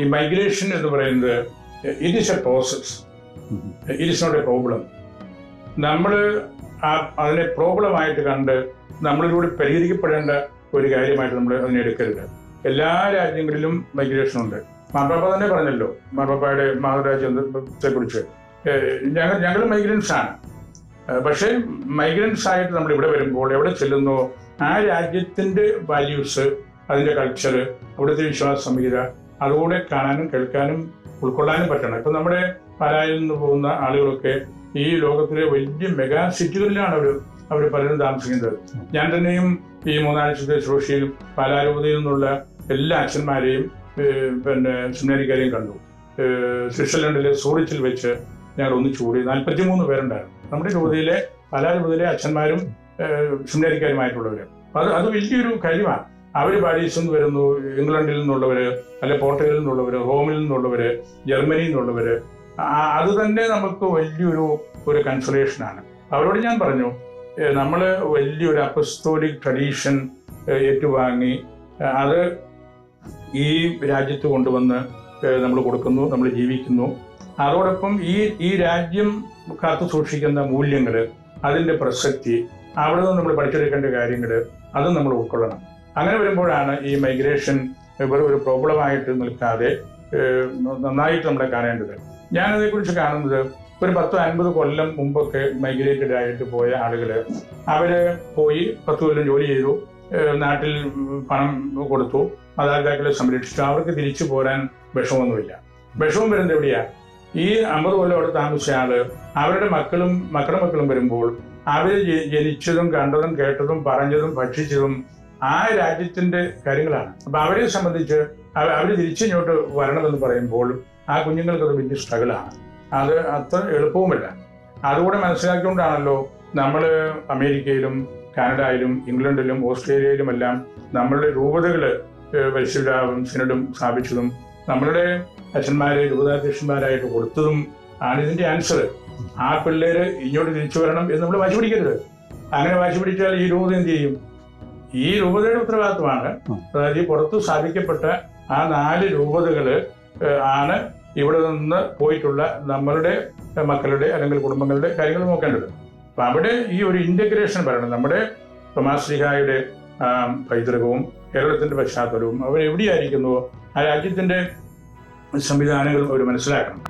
ഈ മൈഗ്രേഷൻ എന്ന് പറയുന്നത് it is a process it is not a problem നമ്മൾ അതിനെ പ്രോബ്ലമായിട്ട് കണ്ട് നമ്മളിലൂടെ പരിഹരിക്കപ്പെടേണ്ട ഒരു കാര്യമായിട്ട് നമ്മൾ അതിനെ എടുക്കരുത്. എല്ലാ രാജ്യങ്ങളിലും മൈഗ്രേഷൻ ഉണ്ട്. മാർപ്പാപ്പ തന്നെ പറഞ്ഞല്ലോ മാർപ്പാപ്പയുടെ മാതൃരാജ്യത്തെ കുറിച്ച് ഞങ്ങൾ ഞങ്ങൾ മൈഗ്രൻസ് ആണ്. പക്ഷേ മൈഗ്രൻസ് ആയിട്ട് നമ്മൾ ഇവിടെ വരുമ്പോൾ എവിടെ ചെല്ലുന്നോ ആ രാജ്യത്തിന്റെ വാല്യൂസ് അതിന്റെ കൾച്ചർ അവിടുത്തെ വിശ്വാസ സംഹിത അതുകൂടെ കാണാനും കേൾക്കാനും ഉൾക്കൊള്ളാനും പറ്റണം. ഇപ്പൊ നമ്മുടെ പാലായിൽ നിന്ന് പോകുന്ന ആളുകളൊക്കെ ഈ ലോകത്തിലെ വലിയ മെഗാ സിറ്റികളിലാണ് അവർ അവർ പലരും താമസിക്കുന്നത്. ഞാൻ തന്നെയും ഈ മൂന്നാഴ്ചത്തെ ശുശ്രൂഷയിൽ പാലാരൂപതയിൽ നിന്നുള്ള എല്ലാ അച്ഛന്മാരെയും പിന്നെ സെമിനാരിക്കാരെയും കണ്ടു. സ്വിറ്റ്സർലൻഡിലെ സൂറിച്ചിൽ വെച്ച് ഞങ്ങൾ ഒന്നിച്ചു കൂടി നാൽപ്പത്തിമൂന്ന് പേരുണ്ടായിരുന്നു. നമ്മുടെ രൂപതയിലെ പാലാരൂപതയിലെ അച്ഛന്മാരും ഏഹ് സെമിനാരിക്കാരുമായിട്ടുള്ളവർ അത് അത് വലിയൊരു കാര്യമാണ്. അവർ പാരീസിൽ നിന്ന് വരുന്നു ഇംഗ്ലണ്ടിൽ നിന്നുള്ളവർ അല്ലെ പോർട്ടുഗലിൽ നിന്നുള്ളവർ റോമിൽ നിന്നുള്ളവർ ജർമ്മനിയിൽ നിന്നുള്ളവർ അത് തന്നെ നമുക്ക് വലിയൊരു ഒരു കൺസലേഷനാണ് അവരോട് ഞാൻ പറഞ്ഞു നമ്മൾ വലിയൊരു അപ്പസ്തോലിക് ട്രഡീഷൻ ഏറ്റുവാങ്ങി അത് ഈ രാജ്യത്ത് കൊണ്ടുവന്ന് നമ്മൾ കൊടുക്കുന്നു നമ്മൾ ജീവിക്കുന്നു. അതോടൊപ്പം ഈ ഈ രാജ്യം കാത്തു സൂക്ഷിക്കുന്ന മൂല്യങ്ങൾ അതിന്റെ പ്രസക്തി അവിടെ നിന്ന് നമ്മൾ പഠിച്ചെടുക്കേണ്ട കാര്യങ്ങൾ അതും നമ്മൾ ഉൾക്കൊള്ളണം. അങ്ങനെ വരുമ്പോഴാണ് ഈ മൈഗ്രേഷൻ വെറും ഒരു പ്രോബ്ലമായിട്ട് നിൽക്കാതെ നന്നായിട്ട് നമ്മളെ കാണേണ്ടത്. ഞാനതേക്കുറിച്ച് കാണുന്നത് ഒരു പത്ത് അൻപത് കൊല്ലം മുമ്പൊക്കെ മൈഗ്രേറ്റഡ് ആയിട്ട് പോയ ആളുകൾ അവർ പോയി പത്ത് കൊല്ലം ജോലി ചെയ്തു നാട്ടിൽ പണം കൊടുത്തു മാതാപിതാക്കളെ സംരക്ഷിച്ചു. അവർക്ക് തിരിച്ചു പോരാൻ വിഷമൊന്നുമില്ല വിഷമം വരുന്നത് എവിടെയാ? ഈ അമ്പത് കൊല്ലം അവിടെ താമസിച്ച ആൾ അവരുടെ മക്കളും മക്കളുടെ മക്കളും വരുമ്പോൾ അവർ ജനിച്ചതും കണ്ടതും കേട്ടതും പറഞ്ഞതും ഭക്ഷിച്ചതും ആ രാജ്യത്തിന്റെ കാര്യങ്ങളാണ്. അപ്പൊ അവരെ സംബന്ധിച്ച് അവർ തിരിച്ചിങ്ങോട്ട് വരണമെന്ന് പറയുമ്പോൾ ആ കുഞ്ഞുങ്ങൾക്ക് അത് വലിയ സ്ട്രഗിളാണ്. അത് അത്ര എളുപ്പവുമല്ല. അതുകൂടെ മനസ്സിലാക്കിക്കൊണ്ടാണല്ലോ നമ്മൾ അമേരിക്കയിലും കാനഡയിലും ഇംഗ്ലണ്ടിലും ഓസ്ട്രേലിയയിലും എല്ലാം നമ്മളുടെ രൂപതകൾ പരിശുദ്ധാവും സിനഡും സ്ഥാപിച്ചതും നമ്മളുടെ അച്ഛന്മാരെ രൂപതാധ്യക്ഷന്മാരായിട്ട് കൊടുത്തതും ആണ് ഇതിന്റെ ആൻസർ ആ പിള്ളേര് ഇങ്ങോട്ട് തിരിച്ചു വരണം എന്ന് നമ്മൾ വാശി പിടിക്കരുത്. അങ്ങനെ വാശി പിടിച്ചാൽ ഈ രൂപത എന്ത് ചെയ്യും? ഈ രൂപതയുടെ ഉത്തരവാദിത്വമാണ്. അതായത് ഈ പുറത്ത് സ്ഥാപിക്കപ്പെട്ട ആ നാല് രൂപതകൾ ആണ് ഇവിടെ നിന്ന് പോയിട്ടുള്ള നമ്മളുടെ മക്കളുടെ അല്ലെങ്കിൽ കുടുംബങ്ങളുടെ കാര്യങ്ങൾ നോക്കേണ്ടത്. അപ്പൊ അവിടെ ഈ ഒരു ഇന്റഗ്രേഷൻ പറയണം. നമ്മുടെ തൊമാശ്രീഹായുടെ പൈതൃകവും കേരളത്തിന്റെ പശ്ചാത്തലവും അവർ എവിടെയായിരിക്കുന്നുവോ ആ രാജ്യത്തിന്റെ സംവിധാനങ്ങൾ അവർ മനസ്സിലാക്കണം.